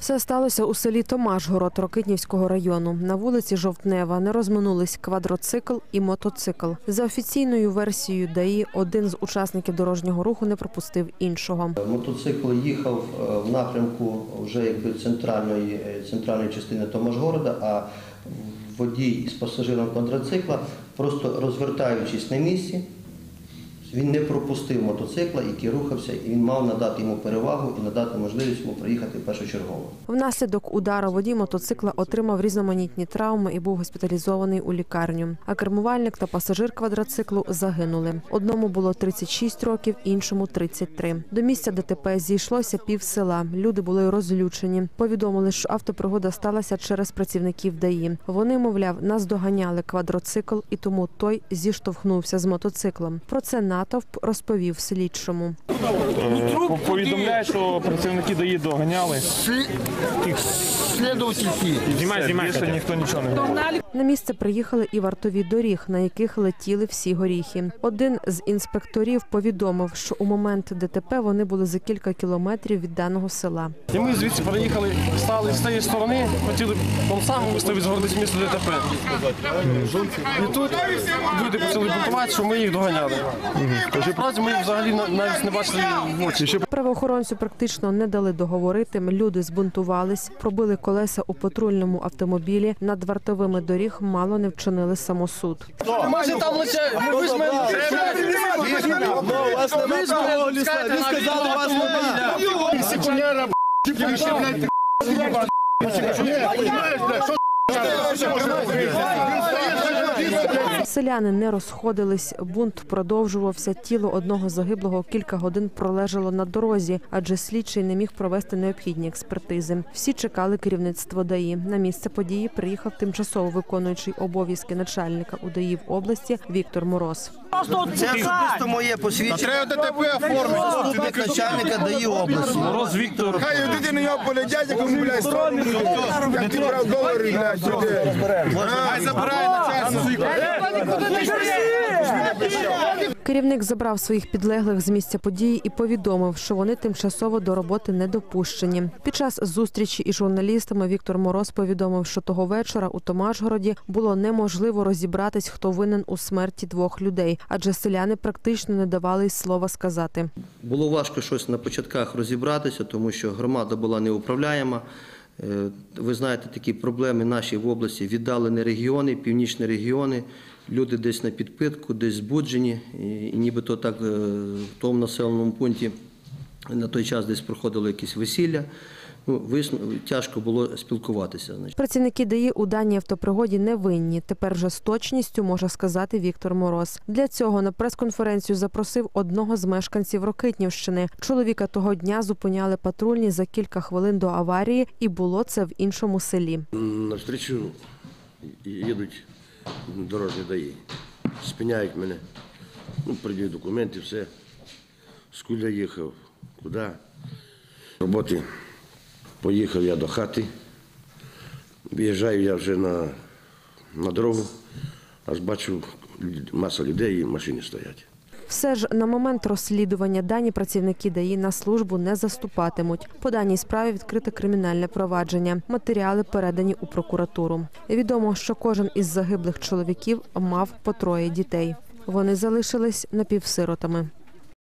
Все сталося у селі Томашгород Рокитнівського району. На вулиці Жовтнева не розминулись квадроцикл і мотоцикл. За офіційною версією ДАІ, один з учасників дорожнього руху не пропустив іншого. Мотоцикл їхав е, в напрямку вже якби центральної, е, центральної частини Томашгорода, а водій з пасажиром квадроцикла, просто розвертаючись на місці, він не пропустив мотоцикла, який рухався, і він мав надати йому перевагу і надати можливість йому проїхати першочергово. Внаслідок удару водій мотоцикла отримав різноманітні травми і був госпіталізований у лікарню. А кермувальник та пасажир квадроциклу загинули. Одному було 36 років, іншому 33. До місця ДТП зійшлося пів села. Люди були розлючені. Повідомили, що автопригода сталася через працівників ДАІ. Вони, мовляв, наздоганяли квадроцикл, і тому той зіштовхнувся з мотоциклом. Про це натовп розповів слідчому. Е, Повідомляє, що працівники ДАІ доганяли. Знімай, знімай. Більше ніхто нічого не говорить. На місце приїхали і вартові доріг, на яких летіли всі горіхи. Один з інспекторів повідомив, що у момент ДТП вони були за кілька кілометрів від даного села. І ми звідси переїхали, стали з тієї сторони, хотіли там саму виставити згородись місто ДТП. І тут люди почали бунтувати, що ми їх доганяли. Насправді ми взагалі навіть не бачили в очі. Правоохоронцю практично не дали договорити. Люди збунтувались, пробили колеса у патрульному автомобілі. Над вартовими доріг мало не вчинили самосуд. Ж там лише, ми ж Вас нема такого ліса. Він сказав, вас нема. Секуняра, Селяни не розходились. Бунт продовжувався. Тіло одного загиблого кілька годин пролежало на дорозі, адже слідчий не міг провести необхідні експертизи. Всі чекали керівництво ДАІ. На місце події приїхав тимчасово виконуючий обов'язки начальника УДАІ в області Віктор Мороз. Це особисто моє посвідчення. Треба ДТП оформити. Заступник начальника ДАІ області. Мороз Віктор. Хай дитини його полетять, як сторони. Як ти брав долари, Керівник забрав своїх підлеглих з місця події і повідомив, що вони тимчасово до роботи не допущені. Під час зустрічі із журналістами Віктор Мороз повідомив, що того вечора у Томашгороді було неможливо розібратись, хто винен у смерті двох людей, адже селяни практично не давали й слова сказати. Було важко щось на початках розібратися, тому що громада була неуправляєма. Е, Ви знаєте, такі проблеми наші в області, віддалені регіони, північні регіони, люди десь на підпитку, десь збуджені, і, нібито так е, в тому населеному пункті на той час десь проходило якісь весілля. Ну, тяжко було спілкуватися. Працівники ДАІ у даній автопригоді не винні. Тепер вже з точністю може сказати Віктор Мороз. Для цього на прес-конференцію запросив одного з мешканців Рокитнівщини. Чоловіка того дня зупиняли патрульні за кілька хвилин до аварії, і було це в іншому селі. Навстрічу їдуть дорожні даї. Спиняють мене. Ну, придють документи, все. Скуди їхав, куди. Роботи. Поїхав я до хати. Виїжджаю я вже на, на дорогу, аж бачу маса людей і машини стоять. Все ж на момент розслідування дані працівники ДАІ на службу не заступатимуть. По даній справі відкрите кримінальне провадження. Матеріали передані у прокуратуру. Відомо, що кожен із загиблих чоловіків мав по троє дітей. Вони залишились напівсиротами.